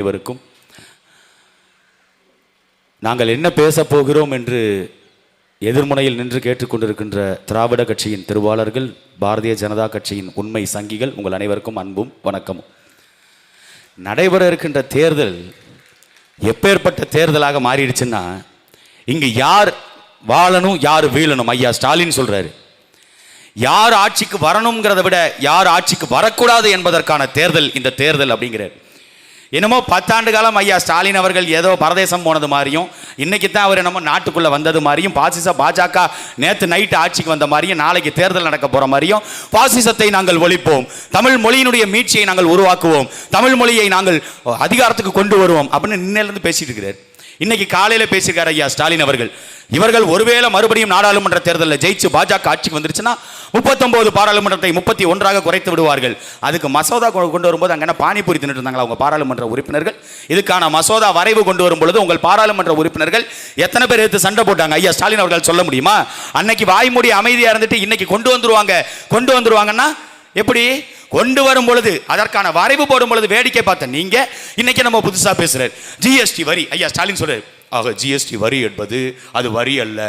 அனைவருக்கும் நாங்கள் என்ன பேசப் போகிறோம் என்று எதிர்முனையில் நின்று கேட்டுக்கொண்டிருக்கின்ற திராவிட கட்சியின் திருவாளர்கள் பாரதிய ஜனதா கட்சியின் உண்மை சங்கிகள் உங்கள் அனைவருக்கும் அன்பும் வணக்கமும். நடைபெற இருக்கின்ற தேர்தல் எப்பேற்பட்ட தேர்தலாக மாறிடுச்சுன்னா இங்கு யார் வாழணும் யார் வீழணும்? ஐயா ஸ்டாலின் சொல்றாரு. யார் ஆட்சிக்கு வரணுங்கிறத விட யார் ஆட்சிக்கு வரக்கூடாது என்பதற்கான தேர்தல் இந்த தேர்தல் அப்படிங்கிறார். என்னமோ பத்தாண்டு காலம் ஐயா ஸ்டாலின் அவர்கள் ஏதோ பரதேசம் போனது மாதிரியும் இன்னைக்கு தான் அவர் என்னமோ நாட்டுக்குள்ள வந்தது மாதிரியும் பாசிச பாஜக நேற்று நைட்டு ஆட்சிக்கு வந்த மாதிரியும் நாளைக்கு தேர்தல் நடக்க போற மாதிரியும் பாசிசத்தை நாங்கள் ஒழிப்போம். தமிழ் மொழியினுடைய மீட்சியை நாங்கள் உருவாக்குவோம். தமிழ் மொழியை நாங்கள் அதிகாரத்துக்கு கொண்டு வருவோம் அப்படின்னு இன்னையிலிருந்து பேசிட்டு இருக்கிறார். இன்னைக்கு காலையில் பேசியிருக்காரு ஐயா ஸ்டாலின் அவர்கள். இவர்கள் ஒருவேளை மறுபடியும் நாடாளுமன்ற தேர்தலில் ஜெயிச்சு பாஜக ஆட்சிக்கு வந்துருச்சுன்னா முப்பத்தொன்பது பாராளுமன்றத்தை முப்பத்தி ஒன்றாக குறைத்து விடுவார்கள். அதுக்கு மசோதா கொண்டு வரும்போது அங்கே என்ன பானிபூரி தின்னுட்டு இருந்தாங்களா உங்க பாராளுமன்ற உறுப்பினர்கள்? இதுக்கான மசோதா வரைவு கொண்டு வரும் பொழுது உங்கள் பாராளுமன்ற உறுப்பினர்கள் எத்தனை பேர் எடுத்து சண்டை போட்டாங்க? ஐயா ஸ்டாலின் அவர்கள் சொல்ல முடியுமா? அன்னைக்கு வாய்மூடி அமைதியாக இருந்துட்டு இன்னைக்கு கொண்டு வந்துருவாங்க. கொண்டு வந்துருவாங்கன்னா எப்படி? கொண்டு வரும் பொழுது அதற்கான வரைவு போடும் பொழுது வேடிக்கை பார்த்த நீங்க இன்னைக்கு நம்ம புதுசா பேசுறாரு. ஜிஎஸ்டி வரி ஐயா ஸ்டாலின் சொல்றாரு. ஆக ஜிஎஸ்டி வரி என்பது அது வரி அல்ல.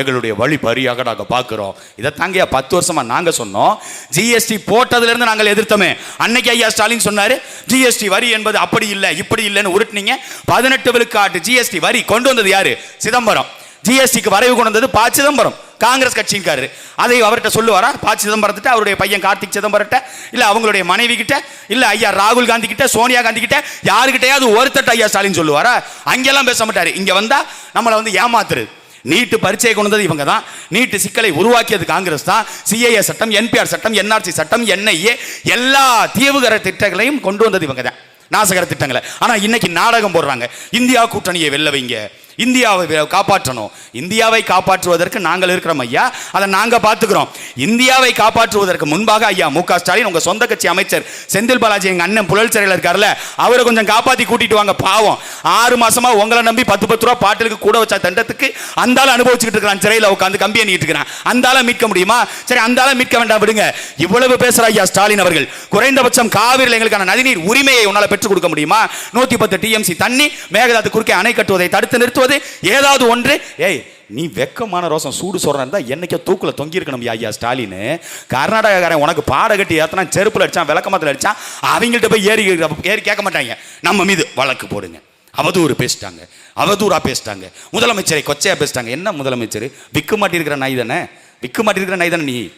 எங்களுடைய வழி வரியாக நாங்கள் பார்க்குறோம். இதை தாங்க பத்து வருஷமா நாங்கள் சொன்னோம். ஜிஎஸ்டி போட்டதுலேருந்து நாங்கள் எதிர்த்தோமே. அன்னைக்கு ஐயா ஸ்டாலின் சொன்னார் ஜிஎஸ்டி வரி என்பது அப்படி இல்லை இப்படி இல்லைன்னு உருட்டுனீங்க. பதினெட்டு விழுக்காட்டு ஜிஎஸ்டி வரி கொண்டு வந்தது யாரு? சிதம்பரம். ஜிஎஸ்டிக்கு வரைவு கொண்டு வந்தது ப சிதம்பரம். காங்கிரஸ் கட்சிக்காரர் அதை அவர்கிட்ட சொல்லுவாரா? ப சிதம்பரத்திட்ட அவருடைய பையன் கார்த்திக் சிதம்பரட்ட இல்லை அவங்களுடைய மனைவி கிட்ட இல்லை ஐயா ராகுல் காந்தி கிட்ட சோனியா காந்தி கிட்ட யாருக்கிட்டையாவது ஒருத்தட்ட ஐயா ஸ்டாலின் சொல்லுவாரா? அங்கெல்லாம் பேச மாட்டார். இங்கே வந்தால் நம்மளை வந்து ஏமாத்துறது. நீட்டு பரீட்சையை கொண்டு வந்தது இவங்க தான். நீட்டு சிக்கலை உருவாக்கியது காங்கிரஸ் தான். சிஏஏ சட்டம் என்பிஆர் சட்டம் என்ஆர்சி சட்டம் என்ஐஏ எல்லா தீவுகர திட்டங்களையும் கொண்டு வந்தது இவங்க தான். நாசகர திட்டங்களை. ஆனால் இன்னைக்கு நாடகம் போடுறாங்க. இந்தியா கூட்டணியை வெல்ல வைங்க. இந்தியாவை காப்பாற்றணும். இந்தியாவை காப்பாற்றுவதற்கு நாங்கள் இருக்கிறோம் ஐயா. அதை நாங்க பார்த்துக்கிறோம். இந்தியாவை காப்பாற்றுவதற்கு முன்பாக ஐயா மு க. ஸ்டாலின் உங்கள் சொந்த கட்சி அமைச்சர் செந்தில் பாலாஜி எங்கள் அண்ணன் புழல் சிறையில் இருக்கார்ல அவரை கொஞ்சம் காப்பாத்தி கூட்டிட்டு வாங்க பாவம். ஆறு மாசமாக உங்களை நம்பி பத்து பத்து ரூபா பாட்டிலுக்கு கூட வச்ச தண்டத்துக்கு அந்த ஆள் அனுபவிச்சுட்டு இருக்கிறான் சிறையில் உட்காந்து கம்பி அணிட்டு இருக்கிறான். அந்த மீட்க முடியுமா? சரி அந்த மீட்க வேண்டாம் விடுங்க. இவ்வளவு பேசுற ஐயா ஸ்டாலின் அவர்கள். குறைந்தபட்சம் காவிரியில் எங்களுக்கான நதிநீர் உரிமையை உன்னால பெற்றுக் கொடுக்க முடியுமா? நூத்தி பத்து டிஎம்சி தண்ணி மேகதாத்து குறுக்கே அணை கட்டுவதை தடுத்து நிறுத்துவது ஏதாவது ஒன்று? ஏய் நீ வெக்கமான ரோசம் சூடு சொல்றா என்னைக்கோ தூக்குல தொங்கியிருக்கணும் ஐயா ஸ்டாலின். கர்நாடகாக்காரன் உனக்கு பாட கட்டி ஏற்றினா செருப்புல அடிச்சான் விளக்கமத்தில் அடிச்சான் அவங்கள்ட்ட போய் ஏறி ஏறி கேட்க மாட்டாங்க. நம்ம மீது வழக்கு போடுங்க. அவதூறு பேசிட்டாங்க. அவதூறாக பேசிட்டாங்க. முதலமைச்சரை கொச்சையா பேசிட்டாங்க. என்ன முதலமைச்சர்? விற்க மாட்டிருக்கிற நாய் தானே? விற்க மாட்டிருக்கிற நாய் தானே நீ?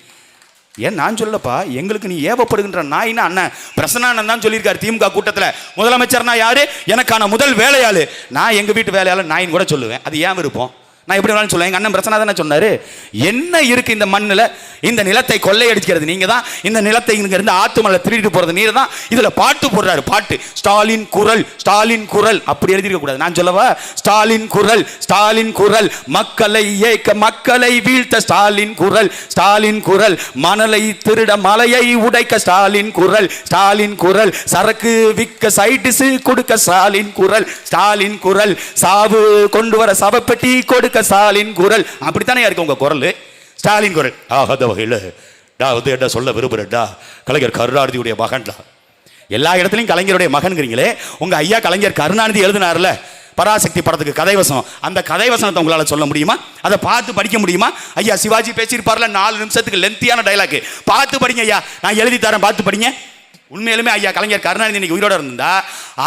ஏன் நான் சொல்லப்பா? எங்களுக்கு நீ ஏவப்படுகின்ற நாயினா அண்ணன் பிரசன்னானந்த் தான் சொல்லியிருக்காரு திமுக கூட்டத்தில். முதலமைச்சர்னா யாரு? எனக்கான முதல் வேலையாளு. நான் எங்கள் வீட்டு வேலையாளு நாயின்னு கூட சொல்லுவேன். அது ஏன் விருப்பம்? நான் எப்படி வேணாலும் சொல்லுவேன் எங்க அண்ணன் பிரச்சனை தானே சொன்னாரு. என்ன இருக்கு இந்த மண்ணில்? இந்த நிலத்தை கொள்ளையடிக்கிறது. நீங்க தான் இந்த நிலத்தை இங்க இருந்து ஆத்து மலை திருடிட்டு போறது. நீர் தான் இதுல பாட்டு போடுறாரு. பாட்டு. ஸ்டாலின் குரல் ஸ்டாலின் குரல். அப்படி எழுதிருக்க கூடாது. நான் சொல்லவா? ஸ்டாலின் குரல் ஸ்டாலின் குரல். மக்களை ஏக்க மக்களை வீழ்த்த ஸ்டாலின் குரல் ஸ்டாலின் குரல். மணலை திருட மலையை உடைக்க ஸ்டாலின் குரல் ஸ்டாலின் குரல். சரக்கு விற்க சைடிஸ் கொடுக்க ஸ்டாலின் குரல் ஸ்டாலின் குரல். சாவு கொண்டு வர சவப்பெட்டி கொடுக்க ஸ்டாலின் குரல். அப்படித்தானே இருக்கு உங்க குரல்? ஸ்டாலின் குரல். ஆகாத வகையில் நான் வந்து என்ன சொல்ல விரும்புறேன்டா கலைஞர் கருணாநிதியுடைய மகன்டா. எல்லா இடத்துலையும் கலைஞருடைய மகன்கிறீங்களே உங்க ஐயா கலைஞர் கருணாநிதி எழுதினார்ல பராசக்தி படத்துக்கு கதைவசம் அந்த கதைவசனத்தை உங்களால் உங்களால சொல்ல முடியுமா? அதை பார்த்து படிக்க முடியுமா? ஐயா சிவாஜி பேசியிருப்பார்ல நாலு நிமிஷத்துக்கு லென்த்தியான டைலாக் பார்த்து படிங்க ஐயா. நான் எழுதி தரேன் பார்த்து படிங்க. உண்மையிலுமே ஐயா கலைஞர் கருணாநிதி இன்னைக்கு உயிரோட இருந்தா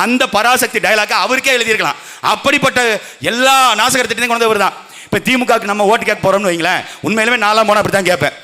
அந்த பராசக்தி டைலாக அவருக்கே எழுதியிருக்கலாம். அப்படிப்பட்ட எல்லா நாசகர் திட்டத்தையும் கொண்டு தான் இப்போ திமுகவுக்கு நம்ம ஓட்டு கேட்க போறோம்னு வைங்களேன் உண்மையிலுமே நாலாம் போனால் அப்படி தான் கேட்பேன்.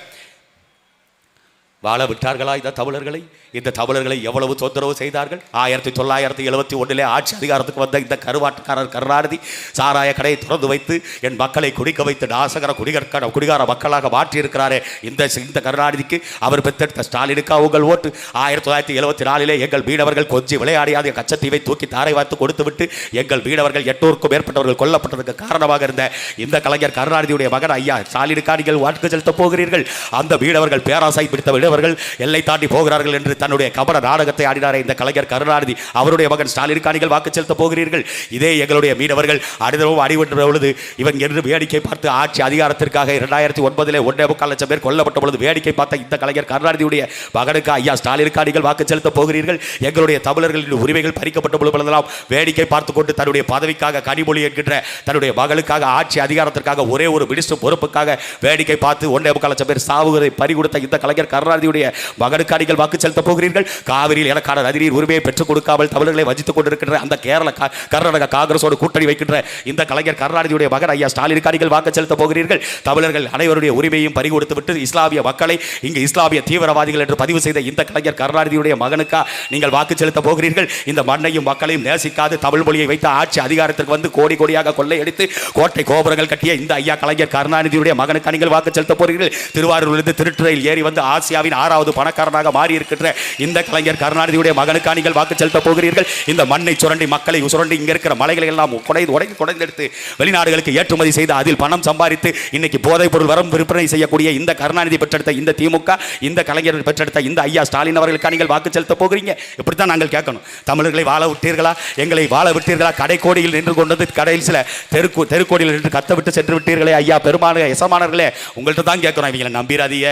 வாழ விட்டார்களா இந்த தமிழர்களை இந்த தமிழர்களை எவ்வளவு தொந்தரவு செய்தார்கள்? ஆயிரத்தி தொள்ளாயிரத்தி எழுபத்தி ஒன்றிலே ஆட்சி அதிகாரத்துக்கு வந்த இந்த கருவாட்டுக்காரர் கருணாநிதி சாராய கடையை திறந்து வைத்து என் மக்களை குடிக்க வைத்து நாசகர குடிகர குடிகார மக்களாக மாற்றியிருக்கிறாரே. இந்த இந்த கருணாநிதிக்கு அவர் பெற்றெடுத்த ஸ்டாலினுக்கா உங்கள் ஓட்டு? ஆயிரத்தி தொள்ளாயிரத்தி எழுபத்தி நாலிலே எங்கள் மீனவர்கள் கொஞ்சி விளையாடியாத கச்சத்தீவை தூக்கி தாரை வார்த்து கொடுத்து விட்டு எங்கள் மீனவர்கள் எட்டூருக்கும் மேற்பட்டவர்கள் கொல்லப்பட்டதுக்கு காரணமாக இருந்த இந்த கலைஞர் கருணாநிதியுடைய மகன் ஐயா ஸ்டாலினுக்கா நீங்கள் வாக்கு செலுத்தப் போகிறீர்கள். அந்த மீனவர்கள் பேராசை பிடித்த விட எல்லை தாண்டி போகிறார்கள் என்று தன்னுடைய கபட நாடகத்தை ஆடினாரே இந்த கலைஞர் கருணாநிதி. அவருடைய மகன் ஸ்டாலினுக்கு நீங்கள் வாக்கு செலுத்த போகிறீர்கள். இதே எங்களுடைய மீனவர்கள் அடிதவும் அடிபட்ட பொழுது இவன் என்று வேடிக்கை பார்த்து ஆட்சி அதிகாரத்திற்காக இரண்டாயிரத்தி ஒன்பதிலே ஒன்றே முக்கால் லட்சம் பேர் கொல்லப்பட்ட பொழுது வேடிக்கை பார்த்த இந்த கலைஞர் கருணாநிதியுடைய மகனுக்கு ஐயா ஸ்டாலினுக்கு நீங்கள் வாக்கு செலுத்த போகிறீர்கள். எங்களுடைய தமிழர்களின் உரிமைகள் பறிக்கப்பட்ட பொழுதெல்லாம் வேடிக்கை பார்த்து கொண்டு தன்னுடைய பதவிக்காக கனிமொழி என்கின்ற தன்னுடைய மகளுக்காக ஆட்சி அதிகாரத்திற்காக ஒரே ஒரு மினிஸ்டர் பொறுப்புக்காக வேடிக்கை பார்த்து ஒன்றே முக்கால் லட்சம் பேர் சாவுகளை பறி கொடுத்த இந்த கலைஞர் கருணாநிதி கருணாநிதியுடைய மகனுக்கு நீங்கள் வாக்கு செலுத்த போகிறீர்கள். காவிரியில் எனக்கான நதிநீர் உரிமையை பெற்றுக் கொடுக்காமல் தமிழர்களை வஞ்சித்துக் கொண்டிருக்கின்ற அந்த கேரள கர்நாடக காங்கிரஸோடு கூட்டணி வைக்கின்ற இந்த கலைஞர் கருணாநிதியுடைய மகன் ஐயா ஸ்டாலினுக்கு நீங்கள் வாக்கு செலுத்த போகிறீர்கள். தமிழர்கள் அனைவருடைய உரிமையும் பறிகொடுத்துவிட்டு இஸ்லாமிய மக்களை இங்கு இஸ்லாமிய தீவிரவாதிகள் என்று பதிவு செய்த இந்த கலைஞர் கருணாநிதியுடைய மகனுக்கா நீங்கள் வாக்கு செலுத்த போகிறீர்கள். இந்த மண்ணையும் மக்களையும் நேசிக்காது தமிழ் மொழியை வைத்த ஆட்சி அதிகாரத்திற்கு வந்து கோடி கோடியாக கொள்ளையடித்து கோட்டை கோபுரங்கள் கட்டிய இந்த ஐயா கலைஞர் கருணாநிதியுடைய மகனுக்கு நீங்கள் வாக்கு செலுத்த போகிறீர்கள். திருவாரூரிலிருந்து திருட்டுறையில் ஏறி வந்து ஆசியாவின் ஆறாவது பணக்காரனாக மாறி இருக்கின்ற இந்த கலைஞர் கருணாநிதியுடைய மகனுக்கா நீங்கள் வாக்கு செலுத்த போகிறீர்கள்? இந்த மண்ணை சுரண்டி மக்களை சுரண்டி இங்கே இருக்கிற மலைகளை எல்லாம் குடைந்து உடைந்து குடைந்தெடுத்து வெளிநாடுகளுக்கு ஏற்றுமதி செய்து அதில் பணம் சம்பாதித்து இன்னைக்கு போதைப் பொருள் வரம் விற்பனை செய்யக்கூடிய இந்த கருணாநிதி பெற்றெடுத்த இந்த திமுக இந்த கலைஞர் பெற்றெடுத்த இந்த ஐயா ஸ்டாலின் அவர்களுக்கு நீங்கள் வாக்கு செலுத்த போகிறீங்க? இப்படித்தான் நாங்கள் கேட்கணும். தமிழர்களை வாழ விட்டீர்களா? எங்களை வாழ விட்டீர்களா? கடைக்கோடியில் நின்று கொண்டது கடையில் சில தெருக்கு தெருக்கோடியில் நின்று கத்த விட்டு சென்று விட்டீர்களே ஐயா பெருமான எசமானர்களே. உங்கள்கிட்ட தான் கேட்குறோம் இவங்களை நம்பிராதீங்க.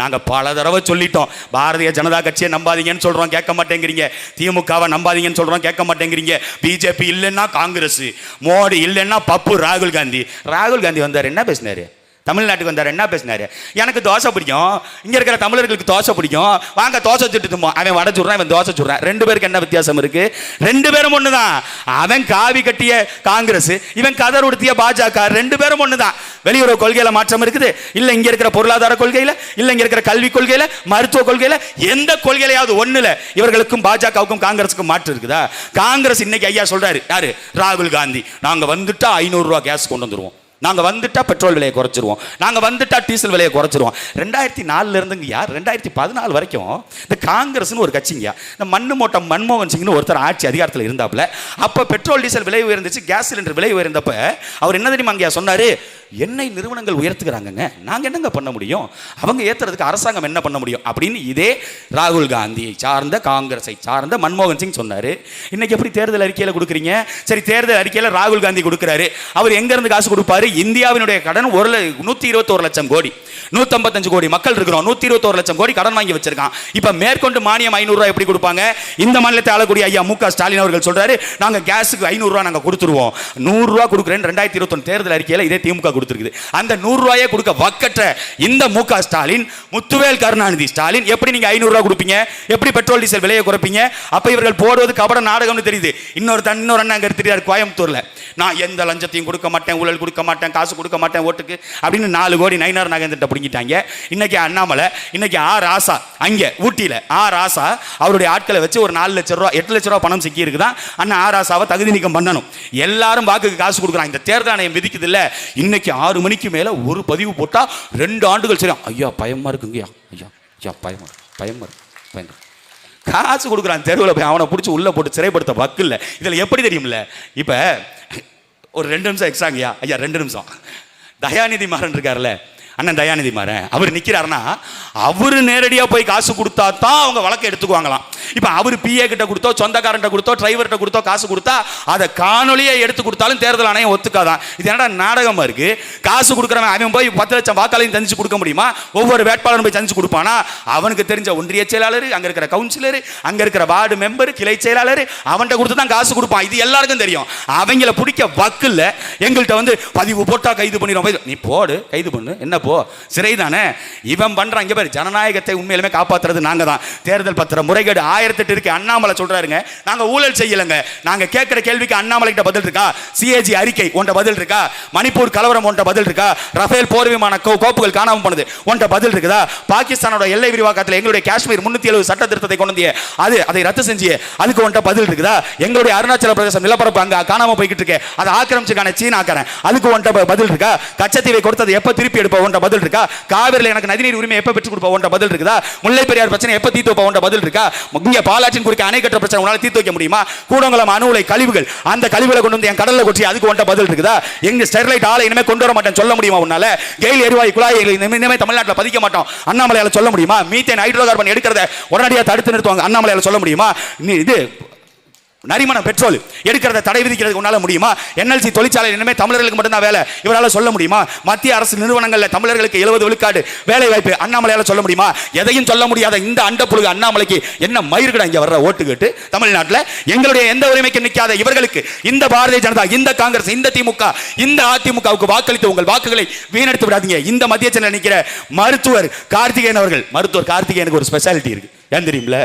நாங்கள் பல தடவை சொல்லிட்டோம். பாரதிய ஜனதா கட்சியை நம்பாதீங்கன்னு சொல்கிறோம் கேட்க மாட்டேங்கிறீங்க. திமுகவை நம்பாதீங்கன்னு சொல்கிறோம் கேட்க மாட்டேங்கிறீங்க. பிஜேபி இல்லைன்னா காங்கிரஸ் மோடி இல்லைன்னா பப்பு ராகுல் காந்தி. ராகுல் காந்தி வந்தார் என்ன பேசினாரு? தமிழ்நாட்டுக்கு வந்தார். என்ன பேசினார்? எனக்கு தோசை பிடிக்கும். இங்கே இருக்கிற தமிழர்களுக்கு தோசை பிடிக்கும். வாங்க தோசை சுட்டுட்டுமோ அவன் வடை சுடுறான் இவன் தோசை சுடுறான். ரெண்டு பேருக்கு என்ன வித்தியாசம் இருக்குது ரெண்டு பேரும் ஒன்று தான் அவன் காவி கட்டிய காங்கிரஸ் இவன் கதர் உடுத்திய பாஜக ரெண்டு பேரும் ஒன்று தான் வெளியுறவு கொள்கையில் மாற்றம் இருக்குது. இல்லை இங்கே இருக்கிற பொருளாதார கொள்கையில் இல்லை இங்கே இருக்கிற கல்வி கொள்கையில் மருத்துவ கொள்கையில் எந்த கொள்கையிலையாவது ஒன்றில் இவர்களுக்கும் பாஜகவுக்கும் காங்கிரஸுக்கும் மாற்று இருக்குதா? காங்கிரஸ் இன்னைக்கு ஐயா சொல்கிறாரு யாரு? ராகுல் காந்தி. நாங்கள் வந்துட்டா ஐநூறுரூவா கேஸ் கொண்டு வந்துடுவோம் நாங்கள் வந்துட்டா பெட்ரோல் விலையை குறைச்சிருவோம். நாங்கள் வந்துட்டால் டீசல் விலையை குறைச்சிருவோம். ரெண்டாயிரத்தி நாலுலேருந்துங்க யார்? ரெண்டாயிரத்தி பதினாலு வரைக்கும் இந்த காங்கிரஸ்னு ஒரு கட்சிங்கய்யா இந்த மண்ணு மோட்டம் மன்மோகன் சிங்னு ஒருத்தர் ஆட்சி அதிகாரத்தில் இருந்தாப்புல. அப்போ பெட்ரோல் டீசல் விலை உயர்ந்துச்சு கேஸ் சிலிண்டர் விலை உயர்ந்தப்ப அவர் என்ன தெரியுமா அங்கேயா சொன்னார்? எண்ணெய் நிறுவனங்கள் உயர்த்துக்கிறாங்கங்க நாங்கள் என்னங்க பண்ண முடியும்? அவங்க ஏத்துறதுக்கு அரசாங்கம் என்ன பண்ண முடியும்? அப்படின்னு இதே ராகுல் காந்தியை சார்ந்த காங்கிரஸை சார்ந்த மன்மோகன் சிங் சொன்னார். இன்னைக்கு எப்படி தேர்தல் அறிக்கையில் கொடுக்குறீங்க? சரி தேர்தல் அறிக்கையில் ராகுல் காந்தி கொடுக்குறாரு. அவர் எங்கேருந்து காசு கொடுப்பாரு? இந்தியாவினுடைய கடன் ஒரு நூற்றி இருபத்தோரு லட்சம் கோடி. நூற்றம்பத்தஞ்சு கோடி மக்கள் இருக்கிறோம். நூற்றி இருபத்தோரு லட்சம் கோடி கடன் வாங்கி வச்சிருக்கான். இப்போ மேற்கொண்டு மானியம் ஐநூறுரூவா எப்படி கொடுப்பாங்க? இந்த மாநிலத்தை ஆளக்கூடிய ஐயா மு க ஸ்டாலின் அவர்கள் சொல்கிறாரு நாங்கள் கேஸுக்கு ஐநூறுரூவா நாங்கள் கொடுத்துருவோம். நூறுரூவா கொடுக்குறேன் ரெண்டாயிரத்தி இருபத்தொன்று தேர்தல் அறிக்கையில் இதே திமுக கொடுத்துருக்குது. அந்த நூறுரூவாயே கொடுக்க வக்கற்ற இந்த மு க ஸ்டாலின் முத்துவேல் கருணாநிதி ஸ்டாலின் எப்படி நீங்கள் ஐநூறுரூவா கொடுப்பீங்க? எப்படி பெட்ரோல் டீசல் விலையை குறைப்பீங்க? அப்போ இவர்கள் போடுவது கபட நாடகம்னு தெரியுது. இன்னொரு தன் இன்னொரு அண்ணன் அங்கே இருக்கிறார் கோயம்புத்தூரில். நான் எந்த லஞ்சத்தையும் கொடுக்க மாட்டேன் ஊழல் கொடுக்க மாட்டேன் காசு கொடுக்க மாட்டேன் ஓட்டுக்கு அப்படின்னு நாலு கோடி நைனார் நகேந்திரத்தை பிடிங்கிட்டாங்க. இன்னைக்கு அண்ணாமலை இன்னைக்கு ஆ ராசா அங்கே ஊட்டியில் ஆ ராசா அவருடைய ஆட்களை வச்சு ஒரு நாலு லட்ச ரூபா எட்டு லட்ச ரூபா பணம் சிக்கி இருக்குதான் அண்ணன் ஆ ராசாவை தகுதி நீக்கம் பண்ணணும். எல்லாரும் வாக்குக்கு காசு கொடுக்குறாங்க. இந்த தேர்தல் ஆணையம் விதிக்குது இல்லை இன்னைக்கு ஆறு மணிக்கு மேல ஒரு பதிவு போட்டா ரெண்டு ஆண்டுகள் சரி ஐயா பயமா இருக்குங்கய்யா. ஐயா ஐயா பயமா இருக்கு, பயமா இருக்கு, பயங்கர காசு கொடுக்குறான் தெருவில் போய் அவனை பிடிச்சி உள்ள போட்டு சிறைப்படுத்த வக்கு இல்லை. இதில் எப்படி தெரியும்ல? இப்போ ஒரு ரெண்டு நிமிஷம் எக்ஸாங்கய்யா ஐயா ரெண்டு நிமிஷம். தயாநிதி மாறன் இருக்கார்ல அண்ணன் தயாநிதி மாறன். அவர் நிற்கிறாருன்னா அவர் நேரடியாக போய் காசு கொடுத்தா தான் அவங்க வழக்கை எடுத்துக்குவாங்களாம். இப்போ அவர் பிஏ கிட்ட கொடுத்தோ சொந்தக்காரன்ட்ட கொடுத்தோ டிரைவர்கிட்ட கொடுத்தோ காசு கொடுத்தா அதை காணொலியை எடுத்து கொடுத்தாலும் தேர்தல் ஆணையம் ஒத்துக்காதான். இது என்னடா நாடகமாக இருக்கு? காசு கொடுக்குறவன் அவன் போய் பத்து லட்சம் வாக்காளையும் சந்திச்சு கொடுக்க முடியுமா? ஒவ்வொரு வேட்பாளரும் போய் சந்திச்சு கொடுப்பானா? அவனுக்கு தெரிஞ்ச ஒன்றிய செயலாளர் அங்கே இருக்கிற கவுன்சிலர் அங்கே இருக்கிற வார்டு மெம்பர் கிளை செயலாளர் அவன்கிட்ட கொடுத்து தான் காசு கொடுப்பான். இது எல்லாருக்கும் தெரியும். அவங்கள பிடிக்க வக்கில்ல. எங்கள்கிட்ட வந்து பதிவு போட்டா கைது பண்ணிடுவோம் நீ போடு கைது பண்ணு. என்ன போ? சிறை தானே இவன் பண்ணுறான் இங்கே பாரு ஜனநாயகத்தை உண்மையிலுமே காப்பாற்றுறது நாங்கள் தான் தேர்தல் பத்திர முறைகேடு ஆயிரத்தெட்டு இருக்கு. அண்ணாமலை சொல்றாருங்க. நாங்க ஊழல் செய்யலைங்க. நாங்க கேட்கிற கேள்விக்கு அண்ணாமலை கிட்ட பதில் இருக்கா? சிஏஜி அறிக்கை ஒன்ற பதில் இருக்கா? மணிப்பூர் கலவரம் ஒன்ற பதில் இருக்கா? ரஃபேல் போர் விமான கோப்புகள் காணாம போனது ஒன்ற பதில் இருக்குதா? பாகிஸ்தானோட எல்லை விரிவாக்கத்தில் எங்களுடைய காஷ்மீர் முன்னூத்தி எழுபது சட்ட திருத்தத்தை கொண்டு அது அதை ரத்து செஞ்சு அதுக்கு ஒன்ற பதில் இருக்குதா? எங்களுடைய அருணாச்சல பிரதேசம் நிலப்பரப்பு அங்க காணாம போய்கிட்டு இருக்கு. அதை ஆக்கிரமிச்சுக்கான சீனாக்காரன். அதுக்கு ஒன்ற பதில் இருக்கா? கச்சத்தீவை கொடுத்தது எப்ப திருப்பி எடுப்ப? ஒன்ற பதில் இருக்கா? காவிரியில் எனக்கு நதிநீர் உரிமை எப்ப பெற்று கொடுப்ப? ஒன்ற பதில் இருக்குதா? முல்லை பெரியார் பிரச்சனை எப்ப தீர்த்து வைப்ப ஒன்ற பதில் இருக்கா? இங்கே பாலாற்றின் குறுக்க அணை கட்டுற பிரச்சனை உன்னால தீர்த்து வைக்க முடியுமா? கூடங்குளம் அணு உலை கழிவுகள். அந்த கழிவுகளை கொண்டு வந்து என் கடலில் கொட்டி அதுக்கு ஒன்றை பதில் இருக்குதா? எங்க ஸ்டெர்லைட் ஆலை இனிமே கொண்டு வர மாட்டேன் சொல்ல முடியுமா உன்னால? கெயில் எரிவாயு குழாய் இனிமே இனிமே தமிழ்நாட்டில் பதிக்க மாட்டோம். அண்ணாமலையால சொல்ல முடியுமா? மீத்தேன் ஹைட்ரோ கார்பன் எடுக்கிறத உடனடியாக தடுத்து நிறுத்துவாங்க. அண்ணாமலையால சொல்ல முடியுமா? நீ இது நரிமணம் பெட்ரோல் எடுக்கிறத தடை விதிக்கிறதுக்கு உன்னால முடியுமா? என்எல்சி தொழிற்சாலை இனிமே தமிழர்களுக்கு மட்டும்தான் வேலை. இவரால சொல்ல முடியுமா? மத்திய அரசு நிறுவனங்களில் தமிழர்களுக்கு எழுபது விழுக்காடு வேலை வாய்ப்பு அண்ணாமலையால சொல்ல முடியுமா? எதையும் சொல்ல முடியாத இந்த அண்ட அண்ணாமலைக்கு என்ன மயிருக்கடா இங்கே வர்ற ஓட்டு கேட்டு தமிழ்நாட்டில்? எங்களுடைய எந்த உரிமைக்கு நிற்காத இவர்களுக்கு இந்த பாரதிய ஜனதா இந்த காங்கிரஸ் இந்த திமுக இந்த அதிமுகவுக்கு வாக்களித்து உங்கள் வாக்குகளை வீணடித்து விடாதீங்க. இந்த மத்திய சென்னை நிற்கிற மருத்துவர் கார்த்திகேயன் அவர்கள் மருத்துவர் கார்த்திகேயனுக்கு ஒரு ஸ்பெஷாலிட்டி இருக்கு. ஏன் தெரியுமில்ல?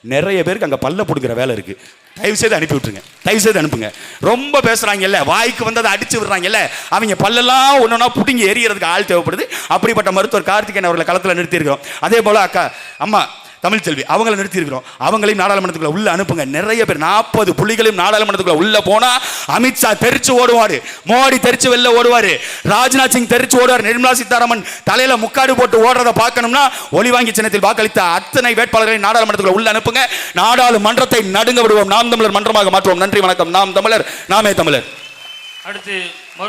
நிறைய பேருக்கு அங்கே பல்ல பிடுங்குற வேலை இருக்குது தயவு செய்து அனுப்பி விட்டுருங்க. தயவு செய்து அனுப்புங்க. ரொம்ப பேசுகிறாங்கல்ல வாய்க்கு வந்தால் அதை அடித்து விடுறாங்கல்ல அவங்க பல்லெல்லாம் ஒன்றா பிடுங்கி எரியறதுக்கு ஆள் தேவைப்படுது. அப்படிப்பட்ட மருத்துவர் கார்த்திகேயன் அவர்களை களத்தில் நிறுத்தியிருக்கிறோம். அதே போல் அக்கா அம்மா தமிழ் செல்வி அவங்கள நிறுத்தியிருக்கிறோம். அவங்களையும் நாடாளுமன்றத்துக்குள்ள உள்ள அனுப்புங்க. நிறைய பேர் நாற்பது புள்ளிகளையும் நாடாளுமன்றத்துக்குள்ள உள்ள போனா அமித்ஷா தெரிச்சு ஓடுவாரு. மோடி தெரிச்சு வெளில ஓடுவாரு. ராஜ்நாத் சிங் தெரிச்சு ஓடுவார். நிர்மலா சீதாராமன் தலையில முக்காடு போட்டு ஓடுறத பார்க்கணும்னா ஒளி வாங்கி சின்னத்தில் வாக்களித்த அத்தனை வேட்பாளர்களை நாடாளுமன்றத்துக்குள்ள உள்ள அனுப்புங்க. நாடாளுமன்றத்தை நடுங்க விடுவோம். நாம் தமிழர் மன்றமாக மாற்றுவோம். நன்றி வணக்கம். நாம் தமிழர் நாமே தமிழர். அடுத்து